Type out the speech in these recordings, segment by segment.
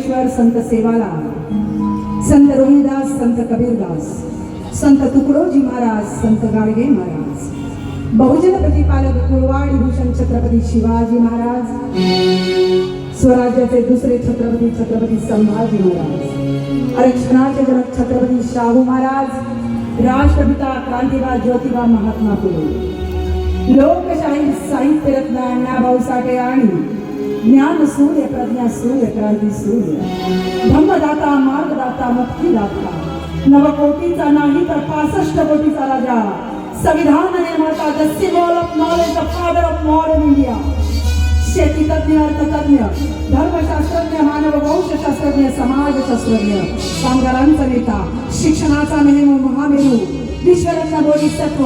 ईश्वर संत सेवाला संत रोहिदास संत कबीरदास संत तुकडोजी महाराज संत गाडगे महाराज बहुजन प्रतिपालक कुळवाडी भूषण छत्रपती शिवाजी महाराज स्वराज्याचे दुसरे छत्रपती छत्रपती संभाजी महाराज आरक्षणाचे जनक छत्रपती शाहू महाराज राष्ट्रपिता क्रांतिवाद ज्योतिबा महात्मा फुले. लोकशाही साहित्य रत्न अण्णाभाऊ साठे आणि ज्ञान सूर्य प्रज्ञा सूर्य क्रांती सूर्य धम्मदाता मार्गदाता, मुक्तीदाता. नवकोटीचा नाही तर पासष्ट कोटीचा राजा. संविधान निर्माता the symbol of knowledge the father of modern India शेती तज्ञ, अर्थतज्ञ, धर्मशास्त्रज्ञ, मानव वंशशास्त्रज्ञ, समाजशास्त्रज्ञ. कामगारांचा नेता, शिक्षणाचा नेहमी महामेरू विश्वरत्न, बोधिसत्व.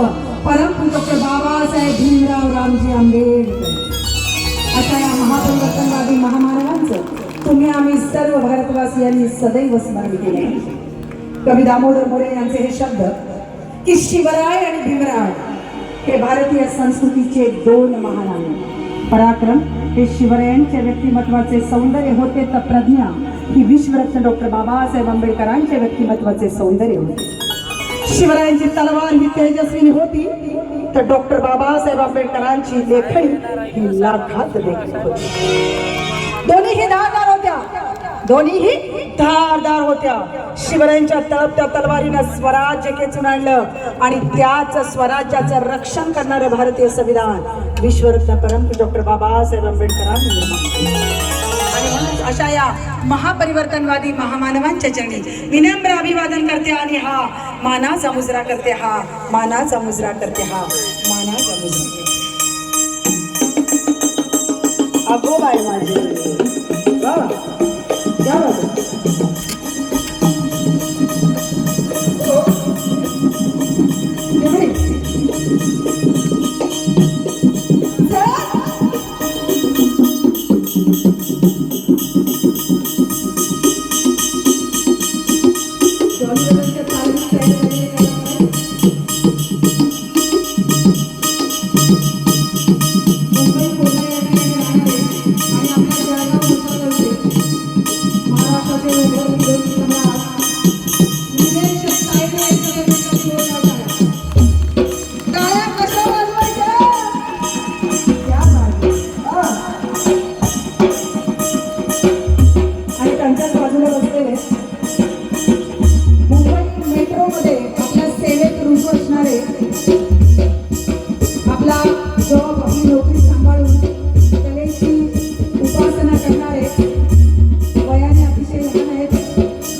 परमपूज्य डॉक्टर बाबासाहेब भीमराव रामजी आंबेडकर. महापरिवर्तनवादी महामानवांचं तुम्ही आम्ही सर्व भारतवासियांनी सदैव स्मरण केले. कवी दामोदर मोरे यांचे हे शब्द की शिवराय आणि भीमराय हे भारतीय संस्कृतीचे दोन महानामे पराक्रम हे शिवरायांच्या व्यक्तिमत्वाचे सौंदर्य होते तर प्रज्ञा ही विश्वरत्न डॉक्टर बाबासाहेब आंबेडकरांच्या व्यक्तिमत्वाचे सौंदर्य होते. शिवरायांची तलवार ही तेजस्विनी होती तर डॉक्टर बाबासाहेब आंबेडकरांची लेखणी ही लाखात देखील होती. दोन्हीही धारदार होत्या. दोन्हीही धारदार होत्या. शिवरायांच्या तळपत्या तलवारीनं स्वराज्य खेचून आणलं आणि त्याच स्वराज्याचं रक्षण करणारं भारतीय संविधान. विश्वरत्न परंतु डॉक्टर बाबासाहेब आंबेडकरांनी आणि म्हणून अशा या महापरिवर्तनवादी महामानवांच्या चरणी विनम्र अभिवादन करते आणि हा मानाचा मुजरा करते हा मानाचा मुजरा करते हा मानाचा मुजरा करते. बाय माझे आपला जॉब आपली नोकरी सांभाळून कलेची उपासना करणारे वयाने अतिशय लहान आहेत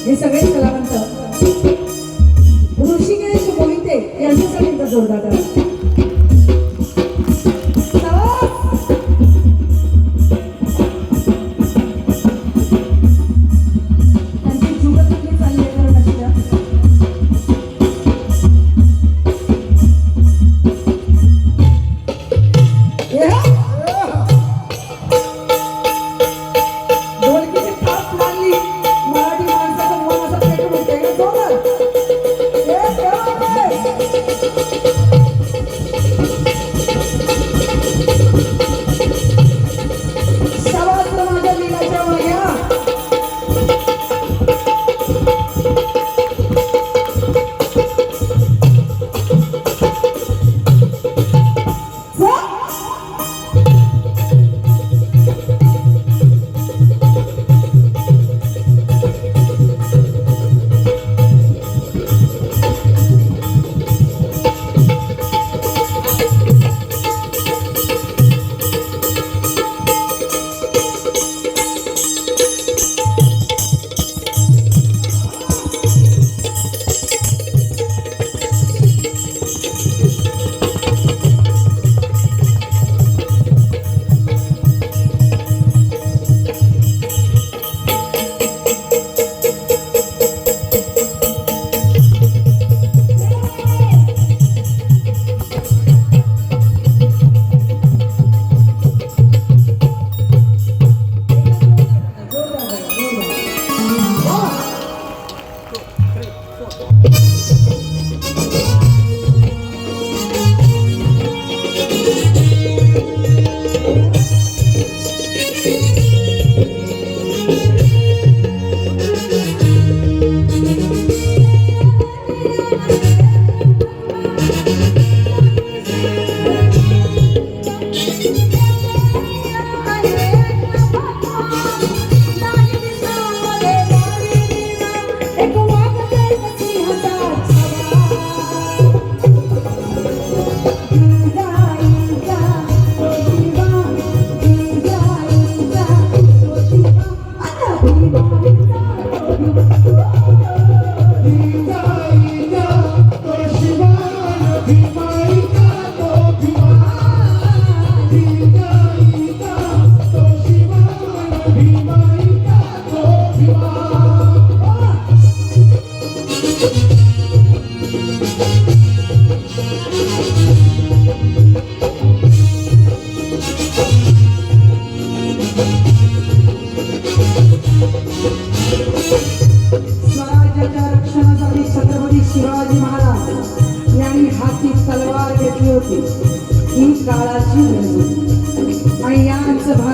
हे सगळेच कलावंत. ऋषिकेश मोहिते यांच्यासाठी जोरदार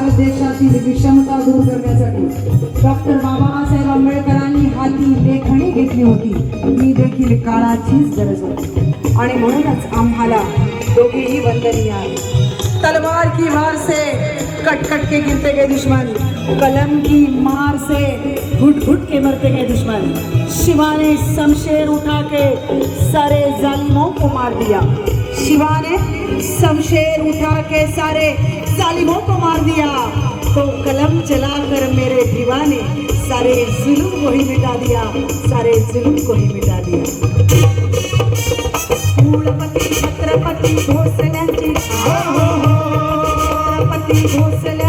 भारत देशातील विषमता दूर करण्यासाठी डॉक्टर बाबासाहेब आंबेडकरांनी हाती लेखणी घेतली होती. ही देखील काळाचीच गरज होती आणि म्हणूनच आम्हाला दोघेही वंदनीय आहे. तलवार की वार से कट कट के गिरते गए दुश्मन. कलम की मार से घुट घुट के मरते गए दुश्मन. शिवा ने शमशेर उठा के सारे जालिमों को मार दिया. शिवा ने शमशेर उठा के सारे जालिमों को मार दिया। तो कलम चलाकर मेरे दीवा ने सारे जुल्म को ही मिटा दिया, सारे जुल्म को ही मिटा दिया। कुलपती भोसले छत्रपती भोसल्यांची